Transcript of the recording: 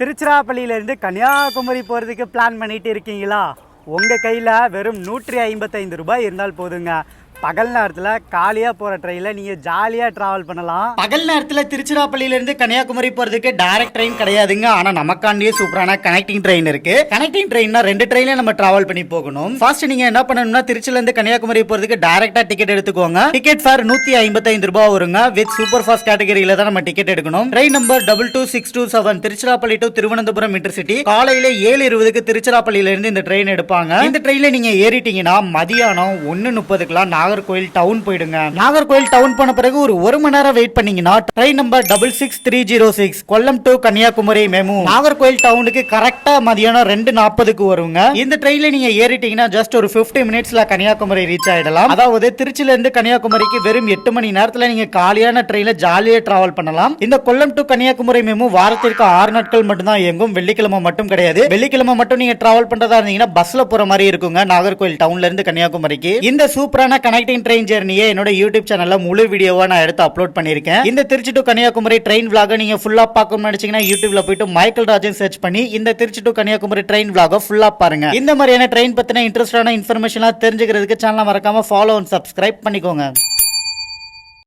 திருச்சிராப்பள்ளியிலேருந்து கன்னியாகுமரி போகிறதுக்கு பிளான் பண்ணிட்டு இருக்கீங்களா? உங்கள் கையில் வெறும் நூற்றி ஐம்பத்தைந்து ரூபாய் இருந்தால் போதுங்க. பகல் நேரத்தில் காலியாக போகிற ட்ரெயினில் நீங்கள் ஜாலியாக ட்ராவல் பண்ணலாம். பகல் நேரத்தில் திருச்சிராப்பள்ளியிலேருந்து கன்னியாகுமரி போகிறதுக்கு டைரக்ட் ட்ரெயின் கிடையாதுங்க. ஆனால் நமக்காண்டியே சூப்பரான கனெக்டிங் ட்ரெயின் இருக்குது கனெக்டிங் ட்ரெயின்னா ரெண்டு ட்ரெயினில் நம்ம ட்ராவல் பண்ணி போகணும். ஃபர்ஸ்ட் நீங்கள் என்ன பண்ணணும்னா திருச்சிலேருந்து கன்னியாகுமரி போகிறதுக்கு டைரெக்டாக டிக்கெட் எடுத்துக்கோங்க. டிக்கெட் ஃபேர் நூற்றி ஐம்பத்தைந்து ரூபா வருங்க. வித் சூப்பர் ஃபாஸ்ட் கேட்டகரியில் தான் நம்ம டிக்கெட் எடுக்கணும். Train number double two six two seven Tiruchirappalli to Thiruvananthapuram intercity காலையில் ஏழு இருபதுக்கு திருச்சிராப்பள்ளியிலேருந்து இந்த ட்ரெயின் எடுப்பாங்க. இந்த ட்ரெயினில் நீங்கள் ஏறிட்டீங்கன்னா மதியானம் ஒன்று முப்பதுக்கெலாம் நான் நாகர்கோயில் டவுன் போயிடுங்க. நாகர்கோயில் டவுன் போன பிறகு ஒரு ஒரு மணி நேரம் வெயிட் பண்ணீங்கன்னா train number double six three zero six Kollam to Kanyakumari MEMU Nagercoil டவுனுக்கு கரெக்டா மதியானம் ரெண்டு நாற்பதுக்கு வருங்க. இந்த ட்ரெயின்ல நீங்க ஏறிட்டீங்கன்னா ஜஸ்ட் ஒரு 50 மினிட்ஸ்ல கன்னியாகுமரி ரீச் ஆயிடலாம். அதாவது திருச்சில இருந்து கன்னியாகுமரிக்கு வெறும் எட்டு மணி நேரத்துல நீங்க காலியான ட்ரெயின்ல ஜாலியா டிராவல் பண்ணலாம். இந்த கொல்லம் டு கன்னியாகுமரி மெமு வாரத்திற்கு ஆறு நாட்கள் மட்டும்தான் இயங்கும். வெள்ளிக்கிழமை மட்டும் கிடையாது. வெள்ளிக்கிழமை மட்டும் நீங்க டிராவல் பண்றதா இருந்தீங்கன்னா பஸ்ல போற மாதிரி இருக்குங்க. நாகர்கோயில் டவுன்ல இருந்து கன்னியாகுமரிக்கு. இந்த சூப்பரான கனெக்டிங் ட்ரெயின் ஜெர்னியை என்னோட யூடியூப் சேனல்ல முழு வீடியோவா நான் எடுத்து அப்லோட் பண்ணிருக்கேன் இந்த திருச்சி டு கன்னியாகுமரி ட்ரெயின் விளாக நீங்க ஃபுல்லா பார்க்கணும்னு நினைச்சீங்கன்னா யூடியூப்ல போயிட்டு மைக்கேல் ராஜன் சர்ச் பண்ணி இந்த திருச்சி டு கன்னியாகுமரி ட்ரெயின் விளாக ஃபுல்லா பாருங்க. இந்த மாதிரியான ட்ரெயின் பத்தின இன்ட்ரெஸ்டான இன்ஃபர்மேஷன்லாம் தெரிஞ்சுக்கிறதுக்கு சேனலை மறக்காம ஃபாலோ அண்ட் சப்ஸ்கிரைப் பண்ணிக்கோங்க.